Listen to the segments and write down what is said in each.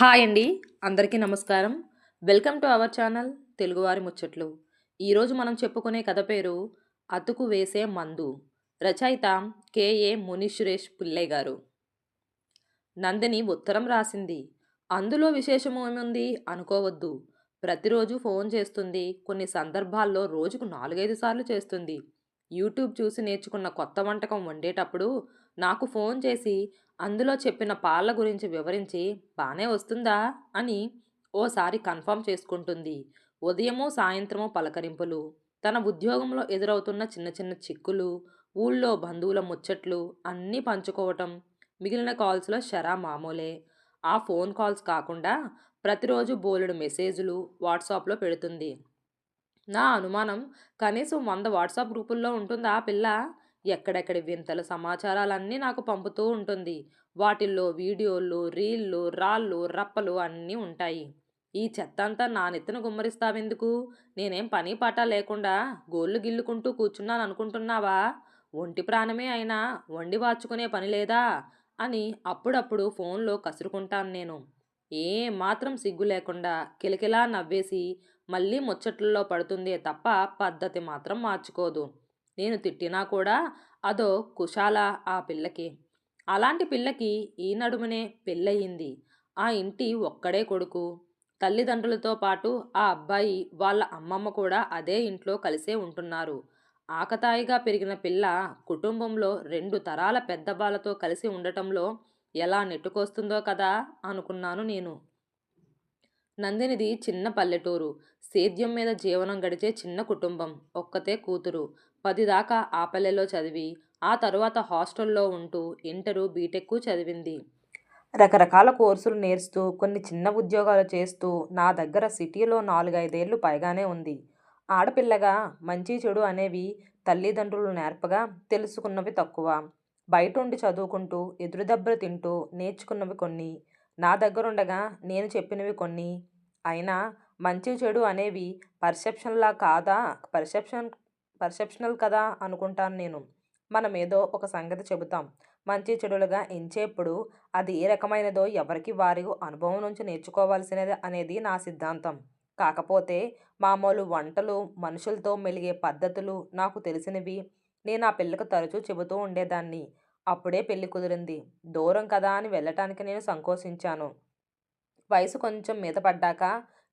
Hi అండి. అందరికీ నమస్కారం. వెల్కమ్ టు అవర్ ఛానల్ తెలుగువారి ముచ్చట్లు. ఈరోజు మనం చెప్పుకునే కథ పేరు అతుకు వేసే మందు. రచయిత కేఏ మునిసురేష్ పిల్లై గారు. నందిని ఉత్తరం రాసింది. అందులో విశేషం ఏముంది? అనుకోవద్దు. ప్రతిరోజు ఫోన్ చేస్తుంది. కొన్ని సందర్భాల్లో రోజుకు నాలుగైదు సార్లు చేస్తుంది. యూట్యూబ్ చూసి నేర్చుకున్న కొత్త వంటకం వండేటప్పుడు నాకు ఫోన్ చేసి అందులో చెప్పిన పాళ్ళ గురించి వివరించి బాగానే వస్తుందా? అని ఓసారి కన్ఫర్మ్ చేసుకుంటుంది. ఉదయము సాయంత్రము పలకరింపులు. తన ఉద్యోగంలో ఎదురవుతున్న చిన్న చిన్న చిక్కులు ఊళ్ళో బంధువుల ముచ్చట్లు అన్నీ పంచుకోవటం మిగిలిన కాల్స్లో షరా మామూలే. ఆ ఫోన్ కాల్స్ కాకుండా ప్రతిరోజు బోలెడు మెసేజ్లు వాట్సాప్లో పెడుతుంది. నా అనుమానం కనీసం వంద వాట్సాప్ గ్రూపుల్లో ఉంటుందా ఆ పిల్ల? ఎక్కడెక్కడ వింతల సమాచారాలన్నీ నాకు పంపుతూ ఉంటుంది. వాటిల్లో వీడియోలు రీళ్ళు రాళ్ళు రప్పలు అన్నీ ఉంటాయి. ఈ చెత్త అంతా నా నెత్తిన గుమ్మరిస్తావెందుకు? నేనేం పని పాట లేకుండా గోళ్ళు గిల్లుకుంటూ కూర్చున్నాను అనుకుంటున్నావా ఒంటి ప్రాణమే అయినా వండి వాచుకునే పని లేదా? అని అప్పుడప్పుడు ఫోన్లో కసురుకుంటాను నేను. ఏ మాత్రం సిగ్గు లేకుండా కిలకిలా నవ్వేసి మళ్ళీ ముచ్చట్లలో పడుతుందే తప్ప పద్ధతి మాత్రం మార్చుకోదు. నేను తిట్టినా కూడా అదో కుశాల ఆ పిల్లకి. అలాంటి పిల్లకి ఈ నడుమనే పెళ్ళయింది. ఆ ఇంటి ఒక్కడే కొడుకు. తల్లిదండ్రులతో పాటు ఆ అబ్బాయి వాళ్ళ అమ్మమ్మ కూడా అదే ఇంట్లో కలిసే ఉంటున్నారు. ఆకతాయిగా పెరిగిన పిల్ల కుటుంబంలో రెండు తరాల పెద్దవాళ్ళతో కలిసి ఉండటంలో ఎలా నెట్టుకొస్తుందో కదా అనుకున్నాను నేను. నందినిది చిన్న పల్లెటూరు. సేద్యం మీద జీవనం గడిచే చిన్న కుటుంబం ఒక్కతే కూతురు. పది దాకా ఆ పల్లెలో చదివి ఆ తరువాత హాస్టల్లో ఉంటూ ఇంటరు బీటెక్ చదివింది. రకరకాల కోర్సులు నేర్చుతూ కొన్ని చిన్న ఉద్యోగాలు చేస్తూ నా దగ్గర సిటీలో నాలుగైదేళ్ళు పైగానే ఉంది. ఆడపిల్లగా మంచి చెడు అనేవి తల్లిదండ్రులు నేర్పగా తెలుసుకున్నవి తక్కువ. బయట ఉండి చదువుకుంటూ ఎదురుదెబ్బలు తింటూ నేర్చుకున్నవి కొన్ని. నా దగ్గరుండగా నేను చెప్పినవి కొన్ని. అయినా మంచి చెడు అనేవి పర్సెప్షన్లా కాదా? పర్సెప్షన్ పర్సెప్షనల్ కదా అనుకుంటాను నేను. మనం ఏదో ఒక సంగతి చెబుతాం. మంచి చెడులుగా ఎంచేప్పుడు అది ఏ రకమైనదో ఎవరికి వారి అనుభవం నుంచి నేర్చుకోవాల్సినది అనేది నా సిద్ధాంతం. కాకపోతే మామూలు వంటలు మనుషులతో మెలిగే పద్ధతులు నాకు తెలిసినవి. నేను ఆ పిల్లకు తరచూ చెబుతూ ఉండేదాన్ని. అప్పుడే పెళ్ళి కుదిరింది. దూరం కదా అని వెళ్ళటానికి నేను సంకోచించాను. వయసు కొంచెం మీద పడ్డాక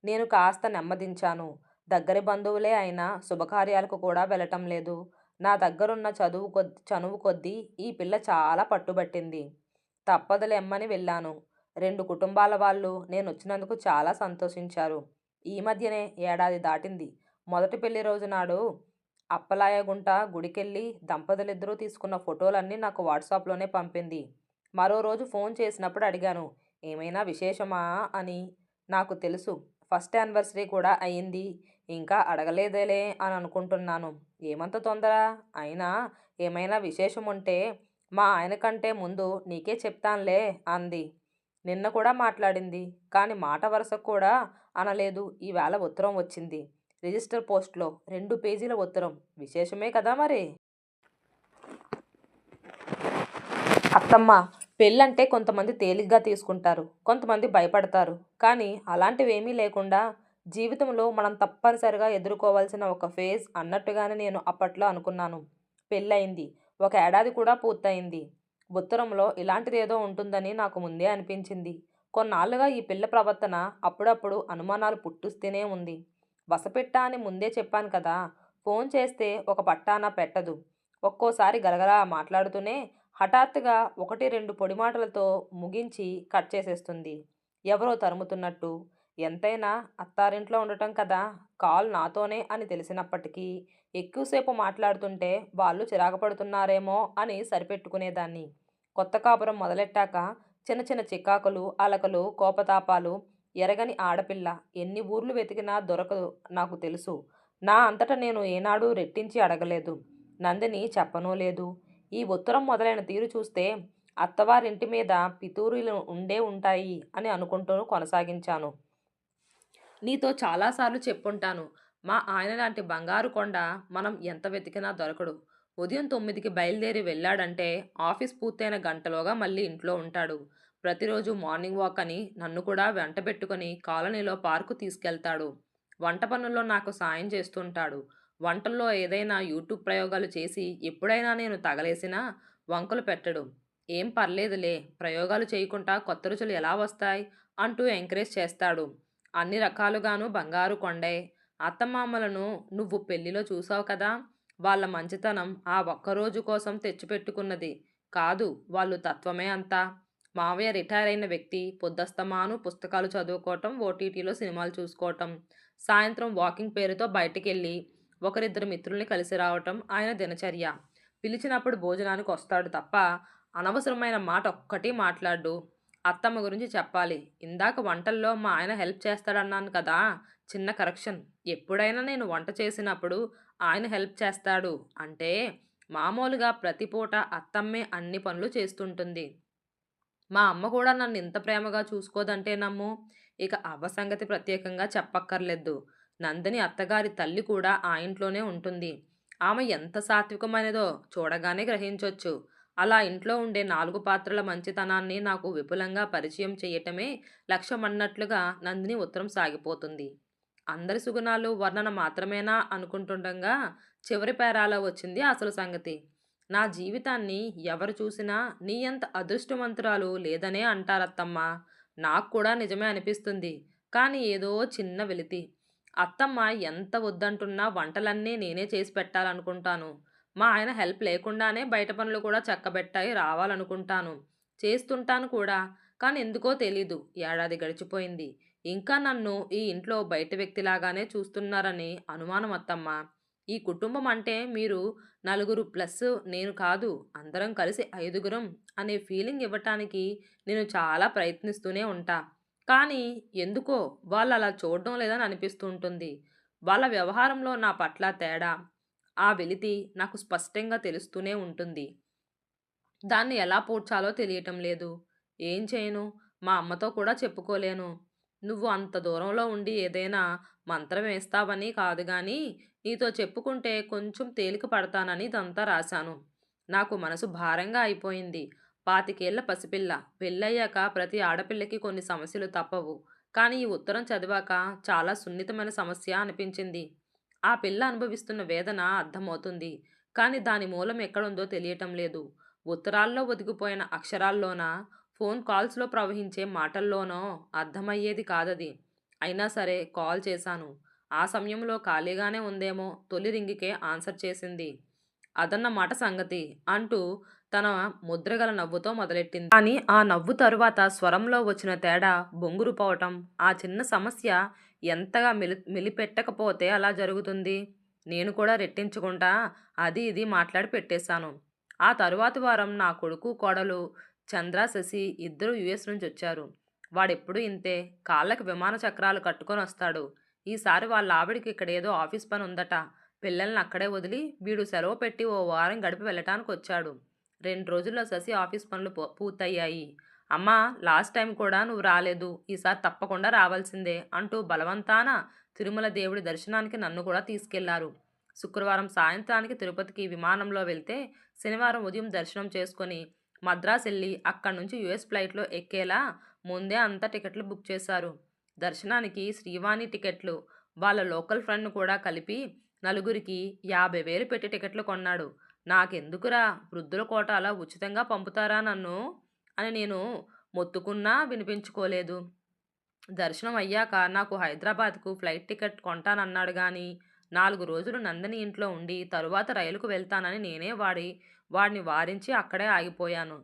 నేను కాస్త నెమ్మదించాను. దగ్గరి బంధువులే అయినా శుభకార్యాలకు కూడా వెళ్ళటం లేదు. నా దగ్గరున్న చదువు కొద్ది చనువు కొద్దీ ఈ పిల్ల చాలా పట్టుబట్టింది. తప్పదులెమ్మని వెళ్ళాను. రెండు కుటుంబాల వాళ్ళు నేను వచ్చినందుకు చాలా సంతోషించారు. ఈ మధ్యనే ఏడాది దాటింది. మొదటి పెళ్ళి రోజు నాడు అప్పలాయగుంట గుడికెళ్ళి దంపతులిద్దరూ తీసుకున్న ఫోటోలన్నీ నాకు వాట్సాప్లోనే పంపింది. మరో రోజు ఫోన్ చేసినప్పుడు అడిగాను ఏమైనా విశేషమా? అని. నాకు తెలుసు. ఫస్ట్ యానివర్సరీ కూడా అయ్యింది. ఇంకా అడగలేదేలే అని అనుకుంటున్నాను. ఏమంత తొందర? అయినా ఏమైనా విశేషం ఉంటే మా ఆయన కంటే ముందు నీకే చెప్తానులే అంది. నిన్న కూడా మాట్లాడింది. కానీ మాట వరుస కూడా అనలేదు. ఈవేళ ఉత్తరం వచ్చింది. రిజిస్టర్ పోస్ట్లో రెండు పేజీల ఉత్తరం. విశేషమే కదా మరి? అత్తమ్మ పెళ్ళంటే కొంతమంది తేలిగ్గా తీసుకుంటారు కొంతమంది భయపడతారు. కానీ అలాంటివేమీ లేకుండా జీవితంలో మనం తప్పనిసరిగా ఎదుర్కోవాల్సిన ఒక ఫేజ్ అన్నట్టుగానే నేను అప్పట్లో అనుకున్నాను. పెళ్ళయింది ఒక ఏడాది కూడా పూర్తయింది. ఉత్తరంలో ఇలాంటిదేదో ఉంటుందని నాకు ముందే అనిపించింది. కొన్నాళ్ళుగా ఈ పిల్ల ప్రవర్తన అప్పుడప్పుడు అనుమానాలు పుట్టిస్తూనే ఉంది. వసపెట్టా అని ముందే చెప్పాను కదా ఫోన్ చేస్తే ఒక పట్టాన పెట్టదు. ఒక్కోసారి గలగలా మాట్లాడుతూనే హఠాత్తుగా ఒకటి రెండు పొడి మాటలతో ముగించి కట్ చేసేస్తుంది. ఎవరో తరుముతున్నట్టు ఎంతైనా అత్తారింట్లో ఉండటం కదా కాల్ నాతోనే అని తెలిసినప్పటికీ ఎక్కువసేపు మాట్లాడుతుంటే వాళ్ళు చిరాకుపడుతున్నారేమో అని సరిపెట్టుకునేదాన్ని. కొత్త కాపురం మొదలెట్టాక చిన్న చిన్న చికాకులు అలకలు కోపతాపాలు ఎరగని ఆడపిల్ల ఎన్ని ఊర్లు వెతికినా దొరకదు నాకు తెలుసు. నా అంతటా నేను ఏనాడూ రెట్టించి అడగలేదు. నందిని చెప్పనూ లేదు. ఈ ఉత్తరం మొదలైన తీరు చూస్తే అత్తవారింటి మీద పితూరులు ఉండే ఉంటాయి అని అనుకుంటూ కొనసాగించాను. నీతో చాలాసార్లు చెప్పుంటాను. మా ఆయన లాంటి బంగారు కొండ మనం ఎంత వెతికినా దొరకడు. ఉదయం తొమ్మిదికి బయలుదేరి వెళ్ళాడంటే ఆఫీస్ పూర్తయిన గంటలోగా మళ్ళీ ఇంట్లో ఉంటాడు. ప్రతిరోజు మార్నింగ్ వాక్ అని నన్ను కూడా వెంట పెట్టుకుని కాలనీలో పార్కు తీసుకెళ్తాడు. వంట పనుల్లో నాకు సాయం చేస్తుంటాడు. వంటల్లో ఏదైనా యూట్యూబ్ ప్రయోగాలు చేసి ఎప్పుడైనా నేను తగలేసినా వంకలు పెట్టడు. ఏం పర్లేదులే ప్రయోగాలు చేయకుండా కొత్త రుచులు ఎలా వస్తాయి? అంటూ ఎంకరేజ్ చేస్తాడు. అన్ని రకాలుగాను బంగారు కొండే. అత్తమామలను నువ్వు పెళ్ళిలో చూసావు కదా? వాళ్ళ మంచితనం ఆ ఒక్కరోజు కోసం తెచ్చిపెట్టుకున్నది. కాదు వాళ్ళు తత్వమే అంతా. మావయ్య రిటైర్ అయిన వ్యక్తి పొద్దస్తమాను పుస్తకాలు చదువుకోవటం ఓటీటీలో సినిమాలు చూసుకోవటం. సాయంత్రం వాకింగ్ పేరుతో బయటికి వెళ్ళి ఒకరిద్దరు మిత్రుల్ని కలిసి రావటం ఆయన దినచర్య. పిలిచినప్పుడు భోజనానికి వస్తాడు తప్ప అనవసరమైన మాట ఒక్కటి మాట్లాడు. అత్తమ్మ గురించి చెప్పాలి. ఇందాక వంటల్లో మా ఆయన హెల్ప్ చేస్తాడన్నాను కదా చిన్న కరెక్షన్. ఎప్పుడైనా నేను వంట చేసినప్పుడు ఆయన హెల్ప్ చేస్తాడు. అంటే మామూలుగా ప్రతి పూట అత్తమ్మే అన్ని పనులు చేస్తుంటుంది. మా అమ్మ కూడా నన్ను ఇంత ప్రేమగా చూసుకోదంటే నమ్ము. ఇక అవ్వ సంగతి ప్రత్యేకంగా చెప్పక్కర్లేదు. నందిని అత్తగారి తల్లి కూడా ఆ ఇంట్లోనే ఉంటుంది. ఆమె ఎంత సాత్వికమైనదో చూడగానే గ్రహించవచ్చు అలా ఇంట్లో ఉండే నాలుగు పాత్రల మంచితనాన్ని నాకు విపులంగా పరిచయం చేయటమే లక్ష్యమన్నట్లుగా నందిని ఉత్తరం సాగిపోతుంది. అందరి సుగుణాలు వర్ణన మాత్రమేనా అనుకుంటుండగా చివరి పేరాలో వచ్చింది అసలు సంగతి. నా జీవితాన్ని ఎవరు చూసినా నీ అంత అదృష్టవంతురాలు లేదనే అంటారత్తమ్మా. నాకు కూడా నిజమే అనిపిస్తుంది. కానీ ఏదో చిన్న వెలితి. అత్తమ్మ ఎంత వద్దంటున్నా వంటలన్నీ నేనే చేసి పెట్టాలనుకుంటాను. మా ఆయన హెల్ప్ లేకుండానే బయట పనులు కూడా చక్కబెట్టాయి రావాలనుకుంటాను. చేస్తుంటాను కూడా కానీ ఎందుకో తెలీదు. ఏడాది గడిచిపోయింది. ఇంకా నన్ను ఈ ఇంట్లో బయట వ్యక్తిలాగానే చూస్తున్నారని అనుమానం అత్తమ్మ. ఈ కుటుంబం అంటే మీరు నలుగురు ప్లస్ నేను కాదు అందరం కలిసి ఐదుగురం అనే ఫీలింగ్ ఇవ్వటానికి నేను చాలా ప్రయత్నిస్తూనే ఉంటా. కానీ ఎందుకో వాళ్ళు అలా చూడడం లేదని అనిపిస్తూ ఉంటుంది వాళ్ళ వ్యవహారంలో నా పట్ల తేడా ఆ వెలితి నాకు స్పష్టంగా తెలుస్తూనే ఉంటుంది. దాన్ని ఎలా పూడ్చాలో తెలియటం లేదు. ఏం చేయను? మా అమ్మతో కూడా చెప్పుకోలేను. నువ్వు అంత దూరంలో ఉండి ఏదైనా మంత్రం వేస్తావని కాదు కానీ నీతో చెప్పుకుంటే కొంచెం తేలిక పడతానని ఇదంతా రాశాను. నాకు మనసు భారంగా అయిపోయింది. పాతికేళ్ళ పసిపిల్ల. పెళ్ళయ్యాక ప్రతి ఆడపిల్లకి కొన్ని సమస్యలు తప్పవు. కానీ ఈ ఉత్తరం చదివాక చాలా సున్నితమైన సమస్య అనిపించింది. ఆ పిల్ల అనుభవిస్తున్న వేదన అర్థమవుతుంది. కానీ దాని మూలం ఎక్కడుందో తెలియటం లేదు. ఉత్తరాల్లో ఒదిగిపోయిన అక్షరాల్లోనా ఫోన్ కాల్స్లో ప్రవహించే మాటల్లోనో అర్థమయ్యేది కాదది. అయినా సరే కాల్ చేశాను. ఆ సమయంలో ఖాళీగానే ఉందేమో తొలి రింగికే ఆన్సర్ చేసింది. అదన్నమాట సంగతి అంటూ తన ముద్రగల నవ్వుతో మొదలెట్టింది. కానీ ఆ నవ్వు తరువాత స్వరంలో వచ్చిన తేడా బొంగురు పోవటం ఆ చిన్న సమస్య ఎంతగా మిలి మిలిపెట్టకపోతే అలా జరుగుతుంది? నేను కూడా రెట్టించుకుంటా అది ఇది మాట్లాడి పెట్టేశాను. ఆ తరువాత వారం నా కొడుకు కోడలు చంద్ర శశి ఇద్దరు యుఎస్ నుంచి వచ్చారు. వాడెప్పుడు ఇంతే కాళ్ళకి విమాన చక్రాలు కట్టుకొని వస్తాడు. ఈసారి వాళ్ళ ఆవిడికి ఇక్కడ ఏదో ఆఫీస్ పని ఉందట. పిల్లల్ని అక్కడే వదిలి వీడు సెలవు పెట్టి ఓ వారం గడిపి వెళ్ళటానికి వచ్చాడు. రెండు రోజుల్లో శశి ఆఫీస్ పనులు పూర్తయ్యాయి. అమ్మా లాస్ట్ టైం కూడా నువ్వు రాలేదు. ఈసారి తప్పకుండా రావాల్సిందే అంటూ బలవంతాన తిరుమల దేవుడి దర్శనానికి నన్ను కూడా తీసుకెళ్ళారు. శుక్రవారం సాయంత్రానికి తిరుపతికి విమానంలో వెళ్తే శనివారం ఉదయం దర్శనం చేసుకొని మద్రాస్ వెళ్ళి అక్కడి నుంచి యుఎస్ ఫ్లైట్లో ఎక్కేలా ముందే అంతా టికెట్లు బుక్ చేశారు. దర్శనానికి శ్రీవాణి టికెట్లు వాళ్ళ లోకల్ ఫ్రెండ్ను కూడా కలిపి నలుగురికి యాభై వేలు పెట్టి టికెట్లు కొన్నాడు. నాకెందుకురా? వృద్ధుల కోట అలా ఉచితంగా పంపుతారా నన్ను? అని నేను మొత్తుకున్నా వినిపించుకోలేదు. దర్శనం అయ్యాక నాకు హైదరాబాద్కు ఫ్లైట్ టికెట్ కొంటానన్నాడు కానీ నాలుగు రోజులు నందని ఇంట్లో ఉండి తరువాత రైలుకు వెళ్తానని నేనే వాడి వాడిని వారించి అక్కడే ఆగిపోయాను.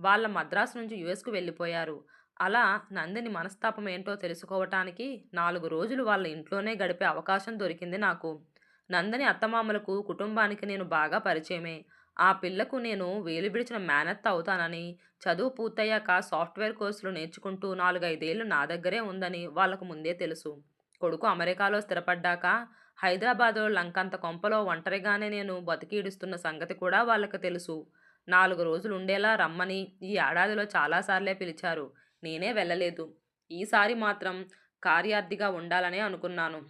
వాళ్ళ మద్రాసు నుంచి యుఎస్కు వెళ్ళిపోయారు. అలా నందిని మనస్తాపం ఏంటో తెలుసుకోవటానికి నాలుగు రోజులు వాళ్ళ ఇంట్లోనే గడిపే అవకాశం దొరికింది నాకు. నందని అత్తమామలకు కుటుంబానికి నేను బాగా పరిచయమే. ఆ పిల్లకు నేను వేలు విడిచిన మేనత్త అవుతానని చదువు పూర్తయ్యాక సాఫ్ట్వేర్ కోర్సులు నేర్చుకుంటూ నాలుగైదేళ్ళు నా దగ్గరే ఉందని వాళ్ళకు ముందే తెలుసు. కొడుకు అమెరికాలో స్థిరపడ్డాక హైదరాబాద్లో లంకంత కొంపలో ఒంటరిగానే నేను బతికీడుస్తున్న సంగతి కూడా వాళ్ళకి తెలుసు. నాలుగు రోజులు ఉండేలా రమ్మని ఈ ఏడాదిలో చాలాసార్లే పిలిచారు. నేనే వెళ్ళలేదు. ఈసారి మాత్రం కార్యార్థిగా ఉండాలనే అనుకున్నాను.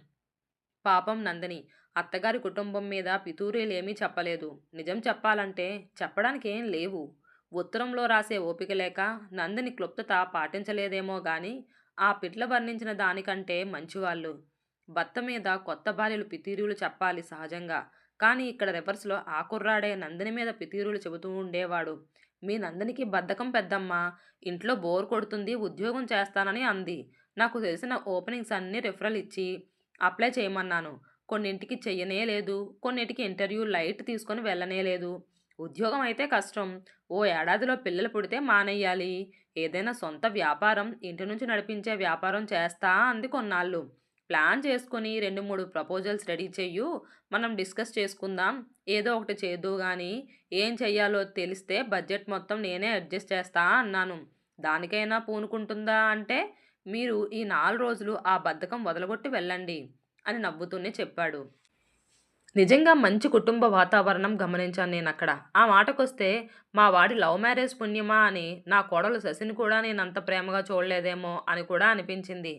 పాపం నందిని అత్తగారి కుటుంబం మీద పితూరీలేమీ చెప్పలేదు. నిజం చెప్పాలంటే చెప్పడానికి ఏం లేవు. ఉత్తరంలో రాసే ఓపిక లేక నందిని క్లుప్తత పాటించలేదేమో గాని ఆ పిట్ల వర్ణించిన దానికంటే మంచివాళ్ళు. భర్త మీద కొత్త భార్యలు పితీరులు చెప్పాలి సహజంగా. కానీ ఇక్కడ రివర్స్లో ఆ కుర్రాడే నందిని మీద పితీరులు చెబుతూ ఉండేవాడు. మీ నందినికి బద్ధకం పెద్దమ్మ ఇంట్లో బోర్ కొడుతుంది ఉద్యోగం చేస్తానని అంది. నాకు తెలిసిన ఓపెనింగ్స్ అన్నీ రిఫరల్ ఇచ్చి అప్లై చేయమన్నాను. కొన్నింటికి చెయ్యనే లేదు కొన్నింటికి ఇంటర్వ్యూ లైట్ తీసుకొని వెళ్ళనే లేదు. ఉద్యోగం అయితే కష్టం. ఓ ఏడాదిలో పిల్లలు పుడితే మానేయాలి. ఏదైనా సొంత వ్యాపారం ఇంటి నుంచి నడిపించే వ్యాపారం చేస్తా అంది కొన్నాళ్ళు. ప్లాన్ చేసుకొని రెండు మూడు ప్రపోజల్స్ రెడీ చెయ్యు. మనం డిస్కస్ చేసుకుందాం. ఏదో ఒకటి చేదు కానీ ఏం చెయ్యాలో తెలిస్తే బడ్జెట్ మొత్తం నేనే అడ్జస్ట్ చేస్తా అన్నాను. దానికైనా పూనుకుంటుందా అంటే మీరు ఈ నాలుగు రోజులు ఆ బద్ధకం వదలగొట్టి వెళ్ళండి. అని నవ్వుతూనే చెప్పాడు. నిజంగా మంచి కుటుంబ వాతావరణం గమనించాను నేను అక్కడ. ఆ మాటకొస్తే మా వాడి లవ్ మ్యారేజ్ పుణ్యమా అని నా కోడలు శశిని కూడా నేను అంత ప్రేమగా చూడలేదేమో అని కూడా అనిపించింది.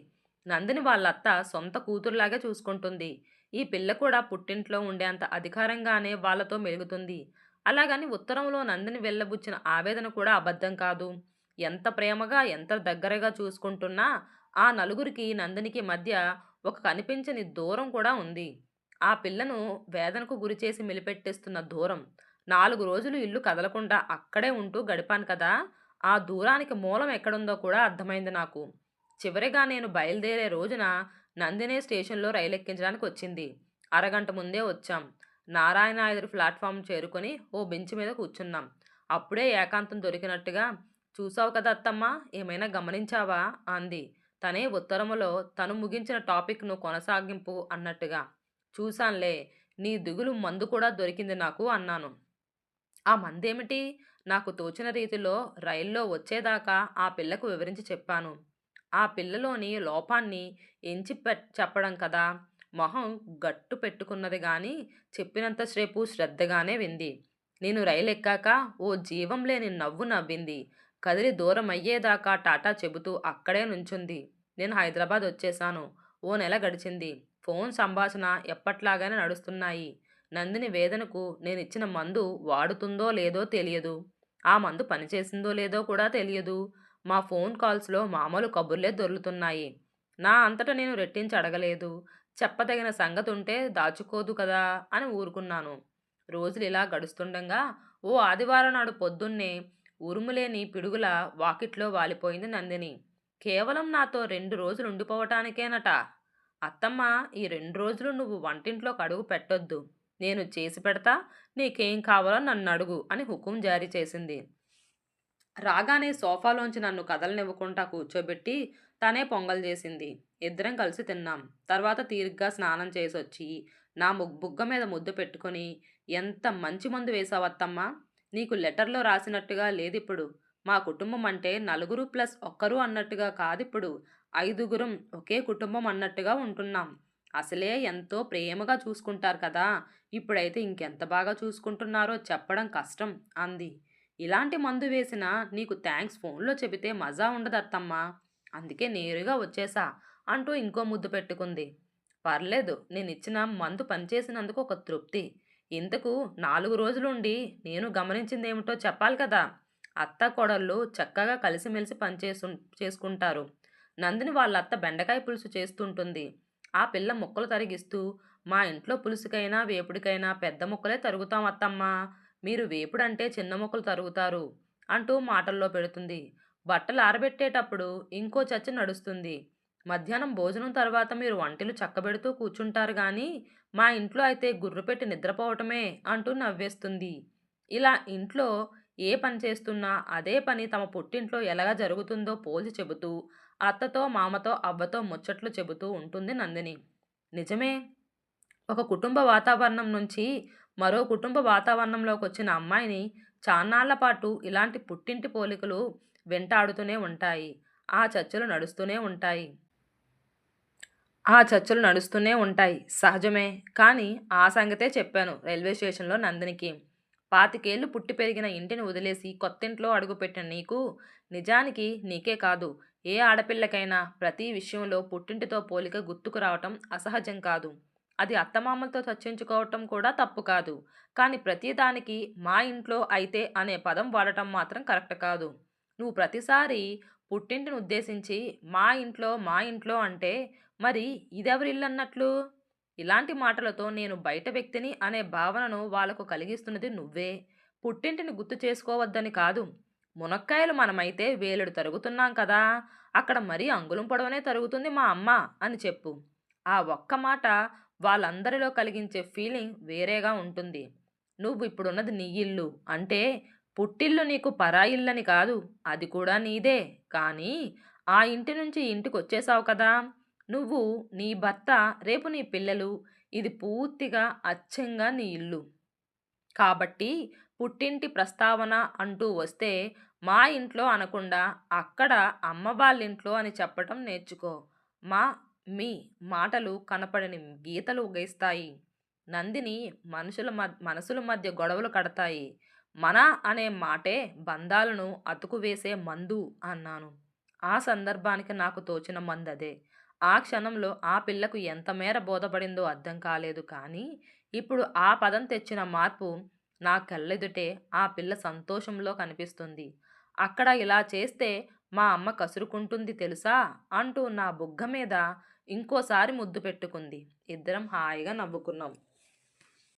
నందిని వాళ్ళ అత్త సొంత కూతురులాగే చూసుకుంటుంది. ఈ పిల్ల కూడా పుట్టింట్లో ఉండేంత అధికారంగానే వాళ్ళతో మెలుగుతుంది. అలాగని ఉత్తరంలో నందిని వెళ్ళబుచ్చిన ఆవేదన కూడా అబద్ధం కాదు. ఎంత ప్రేమగా ఎంత దగ్గరగా చూసుకుంటున్నా ఆ నలుగురికి నందినికి మధ్య ఒక కనిపించని దూరం కూడా ఉంది. ఆ పిల్లను వేదనకు గురిచేసి మెలిపెట్టేస్తున్న దూరం. నాలుగు రోజులు ఇల్లు కదలకుండా అక్కడే ఉంటూ గడిపాను కదా! ఆ దూరానికి మూలం ఎక్కడుందో కూడా అర్థమైంది నాకు. చివరిగా నేను బయలుదేరే రోజున నందినే స్టేషన్లో రైలు ఎక్కించడానికి వచ్చింది. అరగంట ముందే వచ్చాం. నారాయణ ఎదురు ప్లాట్ఫామ్ చేరుకొని ఓ బెంచ్ మీద కూర్చున్నాం. అప్పుడే ఏకాంతం దొరికినట్టుగా చూసావు కదా అత్తమ్మ ఏమైనా గమనించావా? అంది. తనే ఉత్తరములో తను ముగించిన టాపిక్ను కొనసాగింపు అన్నట్టుగా. చూశాన్లే నీ దిగులు మందు కూడా దొరికింది నాకు అన్నాను. ఆ మందేమిటి? నాకు తోచిన రీతిలో రైల్లో వచ్చేదాకా ఆ పిల్లకు వివరించి చెప్పాను. ఆ పిల్లలోని లోపాన్ని ఎంచి చెప్పడం కదా. మొహం గట్టు పెట్టుకున్నది కానీ చెప్పినంతసేపు శ్రద్ధగానే వింది. నేను రైలు ఎక్కాక ఓ జీవం లేని నవ్వు నవ్వింది. కదిలి దూరం అయ్యేదాకా టాటా చెబుతూ అక్కడే నుంచుంది. నేను హైదరాబాద్ వచ్చేశాను ఓ నెల గడిచింది. ఫోన్ సంభాషణ ఎప్పట్లాగానే నడుస్తున్నాయి. నందిని వేదనకు నేను ఇచ్చిన మందు వాడుతుందో లేదో తెలియదు. ఆ మందు పనిచేసిందో లేదో కూడా తెలియదు. మా ఫోన్ కాల్స్లో మామూలు కబుర్లే దొర్లుతున్నాయి. నా అంతటా నేను రెట్టించి అడగలేదు. చెప్పదగిన సంగతి ఉంటే దాచుకోదు కదా అని ఊరుకున్నాను. రోజులు ఇలా గడుస్తుండగా ఓ ఆదివారం నాడు పొద్దున్నే ఉరుములేని పిడుగుల వాకిట్లో వాలిపోయింది నందిని. కేవలం నాతో రెండు రోజులు ఉండిపోవటానికేనట. అత్తమ్మ ఈ రెండు రోజులు నువ్వు వంటింట్లో కడుగు పెట్టొద్దు. నేను చేసి పెడతా నీకేం కావాలో నన్ను అడుగు అని హుకుం జారీ చేసింది. రాగానే సోఫాలోంచి నన్ను కదలనివ్వకుండా కూర్చోబెట్టి తనే పొంగల్ చేసింది. ఇద్దరం కలిసి తిన్నాం. తర్వాత తీరిగ్గా స్నానం చేసొచ్చి నా బుగ్గ మీద ముద్దు పెట్టుకొని ఎంత మంచి మందు వేసావత్తమ్మా నీకు లెటర్లో రాసినట్టుగా లేదిప్పుడు. మా కుటుంబం అంటే నలుగురు ప్లస్ ఒక్కరు అన్నట్టుగా కాదిప్పుడు ఐదుగురం ఒకే కుటుంబం అన్నట్టుగా ఉంటున్నాం. అసలే ఎంతో ప్రేమగా చూసుకుంటారు కదా. ఇప్పుడైతే ఇంకెంత బాగా చూసుకుంటున్నారో చెప్పడం కష్టం అంది. ఇలాంటి మందు వేసినా నీకు థ్యాంక్స్ ఫోన్లో చెబితే మజా ఉండదు అత్తమ్మా అందుకే నేరుగా వచ్చేసా అంటూ ఇంకో ముద్దు పెట్టుకుంది. పర్లేదు నేను ఇచ్చిన మందు పనిచేసినందుకు ఒక తృప్తి. ఇంతకు నాలుగు రోజులుండి నేను గమనించిందేమిటో చెప్పాలి కదా. అత్త కోడళ్ళు చక్కగా కలిసిమెలిసి పనిచేసు చేసుకుంటారు. నందిని వాళ్ళ అత్త బెండకాయ పులుసు చేస్తుంటుంది. ఆ పిల్ల ముక్కలు తరిగిస్తూ మా ఇంట్లో పులుసుకైనా వేపుడికైనా పెద్ద ముక్కలే తరుగుతాం అత్తమ్మా. మీరు వేపుడంటే చిన్న ముక్కలు తరుగుతారు అంటూ మాటల్లో పెడుతుంది. బట్టలు ఆరబెట్టేటప్పుడు ఇంకో చర్చ నడుస్తుంది. మధ్యాహ్నం భోజనం తర్వాత మీరు వంటలు చక్కబెడుతూ కూర్చుంటారు కానీ మా ఇంట్లో అయితే గుర్రు పెట్టి నిద్రపోవటమే అంటూ నవ్వేస్తుంది. ఇలా ఇంట్లో ఏ పని చేస్తున్నా అదే పని తమ పుట్టింట్లో ఎలాగ జరుగుతుందో పోల్చి చెబుతూ అత్తతో మామతో అవ్వతో ముచ్చట్లు చెబుతూ ఉంటుంది నందిని. నిజమే? ఒక కుటుంబ వాతావరణం నుంచి మరో కుటుంబ వాతావరణంలోకి వచ్చిన అమ్మాయిని చాన్నాళ్ళ పాటు ఇలాంటి పుట్టింటి పోలికలు వెంటాడుతూనే ఉంటాయి. ఆ చర్చలు నడుస్తూనే ఉంటాయి. ఆ చర్చలు నడుస్తూనే ఉంటాయి. సహజమే. కానీ ఆ సంగతే చెప్పాను రైల్వే స్టేషన్లో నందినికి. పాతికేళ్ళు పుట్టి పెరిగిన ఇంటిని వదిలేసి కొత్తింట్లో అడుగుపెట్టిన నీకు నిజానికి నీకే కాదు. ఏ ఆడపిల్లకైనా ప్రతి విషయంలో పుట్టింటితో పోలిక గుర్తుకు రావటం అసహజం కాదు. అది అత్తమామలతో చర్చించుకోవటం కూడా తప్పు కాదు. కానీ ప్రతిదానికి మా ఇంట్లో అయితే అనే పదం వాడటం మాత్రం కరెక్ట్ కాదు. నువ్వు ప్రతిసారి పుట్టింటిని ఉద్దేశించి మా ఇంట్లో మా ఇంట్లో అంటే మరి ఇదెవరిల్లు అన్నట్లు ఇలాంటి మాటలతో నేను బయట వ్యక్తిని అనే భావనను వాళ్ళకు కలిగిస్తున్నది నువ్వే. పుట్టింటిని గుర్తు చేసుకోవద్దని కాదు. మునక్కాయలు మనమైతే వేలుడు తరుగుతున్నాం కదా. అక్కడ మరీ అంగుళం పొడవనే తరుగుతుంది మా అమ్మ అని చెప్పు. ఆ ఒక్క మాట వాళ్ళందరిలో కలిగించే ఫీలింగ్ వేరేగా ఉంటుంది. నువ్వు ఇప్పుడున్నది నీ ఇల్లు. అంటే పుట్టిల్లు నీకు పరాయిల్లని కాదు. అది కూడా నీదే. కానీ ఆ ఇంటి నుంచి ఇంటికి వచ్చేసావు కదా. నువ్వు నీ భర్త రేపు నీ పిల్లలు ఇది పూర్తిగా అచ్చంగా నీ ఇల్లు. కాబట్టి పుట్టింటి ప్రస్తావన అంటూ వస్తే మా ఇంట్లో అనకుండా అక్కడ అమ్మ వాళ్ళ ఇంట్లో అని చెప్పటం నేర్చుకో. మా మీ మాటలు కనపడని గీతలు గీస్తాయి నందిని మనుషుల మధ్య మనసుల మధ్య గొడవలు కడతాయి. మన అనే మాటే బంధాలను అతుకువేసే మందు అన్నాను. ఆ సందర్భానికి నాకు తోచిన మందదే. ఆ క్షణంలో ఆ పిల్లకు ఎంత మేర బోధపడిందో అర్థం కాలేదు కానీ ఇప్పుడు ఆ పదం తెచ్చిన మార్పు నా కళ్ళెదుటే ఆ పిల్ల సంతోషంలో కనిపిస్తుంది. అక్కడ ఇలా చేస్తే మా అమ్మ కసురుకుంటుంది తెలుసా? అంటూ నా బుగ్గ మీద ఇంకోసారి ముద్దు పెట్టుకుంది. ఇద్దరం హాయిగా నవ్వుకున్నాం.